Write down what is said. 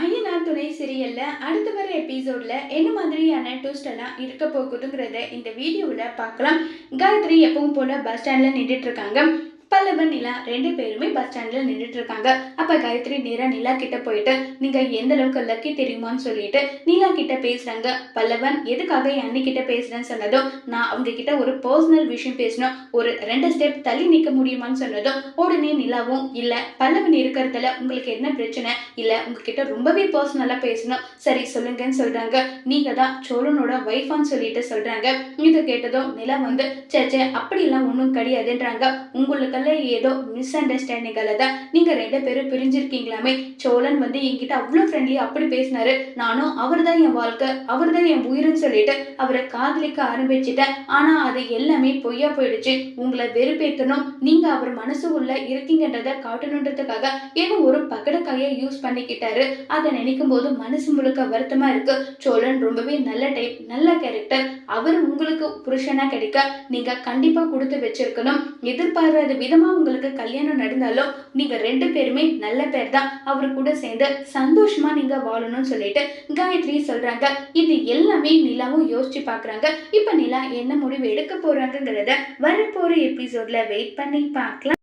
ஐயனா துணை சீரியல்ல அடுத்து வர எபிசோட்ல என்ன மாதிரியான ட்விஸ்ட் எல்லாம் இருக்க போகுதுங்கிறத இந்த வீடியோவில் பார்க்கலாம். காயத்ரி எப்பவும் போல பஸ் ஸ்டாண்ட்ல நின்றுட்டு இருக்காங்க. பல்லவன் நிலா ரெண்டு பேருமே பஸ் ஸ்டாண்ட்ல நின்றுட்டு இருக்காங்க அப்ப காயத்ரி நேரா நிலா கிட்ட போயிட்டு நீங்க எந்த அளவுக்கு லக்கி தெரியுமான்னு சொல்லிட்டு நிலா கிட்ட பேசுறாங்க. பல்லவன் எதுக்காக என் அண்ணி கிட்ட பேசுறேன்னு சொன்னதும் நான் அவங்க கிட்ட ஒரு பர்சனல் விஷயம் பேசணும். ஒரு ரெண்டு ஸ்டெப் தள்ளி நிக்க முடியுமான்னு சொன்னதும் உடனே நிலாவும் இல்ல பல்லவன் இருக்கிறதுல உங்களுக்கு என்ன பிரச்சனை? இல்ல உங்ககிட்ட ரொம்பவே பர்சனலா பேசணும். சரி சொல்லுங்கன்னு சொல்றாங்க. நீங்க தான் சோழனோட ஒய்ஃபான்னு சொல்லிட்டு சொல்றாங்க. இதை கேட்டதும் நிலா வந்து சேச்சே அப்படிலாம் ஒன்றும் கிடையாதுன்றாங்க. உங்களுக்கெல்லாம் ஏதோ மிஸ் அண்டர்ஸ்டாண்டிங்கால தான் நீங்கள் ரெண்டு பேரும் பிரிஞ்சிருக்கீங்களாமே. சோழன் வந்து என்கிட்ட அவ்வளோ ஃப்ரெண்ட்லி அப்படி பேசினாரு. நானும் அவர் தான் என் வாழ்க்கை அவர் தான் என் உயிர்னு சொல்லிட்டு அவரை காதலிக்க ஆரம்பிச்சிட்டேன். ஆனால் அது எல்லாமே பொய்யா போயிடுச்சு. உங்களை வெறுப்பேற்றணும் நீங்கள் அவர் மனசு உள்ள இருக்கீங்கன்றத காட்டணுன்றதுக்காக ஏதோ ஒரு பகடக்காயை யூஸ் பண்ணிக்கிட்டாரு. அதை நினைக்கும் போது மனசு முழுக்க வருத்தமா இருக்கு. சோழன் ரொம்பவே நல்ல டைப் நல்ல கேரக்டர் அவர் உங்களுக்கு புருஷனா கிடைக்க நீங்க கண்டிப்பா கொடுத்து வச்சிருக்கணும். எதிர்பாராத விதமா உங்களுக்கு கல்யாணம் நடந்தாலும் நீங்க ரெண்டு பேருமே நல்ல பேர் தான் அவர் கூட சேர்ந்து சந்தோஷமா நீங்க வாழணும்னு சொல்லிட்டு காயத்ரி சொல்றாங்க. இது எல்லாமே நிலாவும் யோசிச்சு பாக்குறாங்க. இப்ப நிலா என்ன முடிவு எடுக்க போறாங்கங்கிறத வரப்போற எபிசோட்ல வெயிட் பண்ணி பார்க்கலாம்.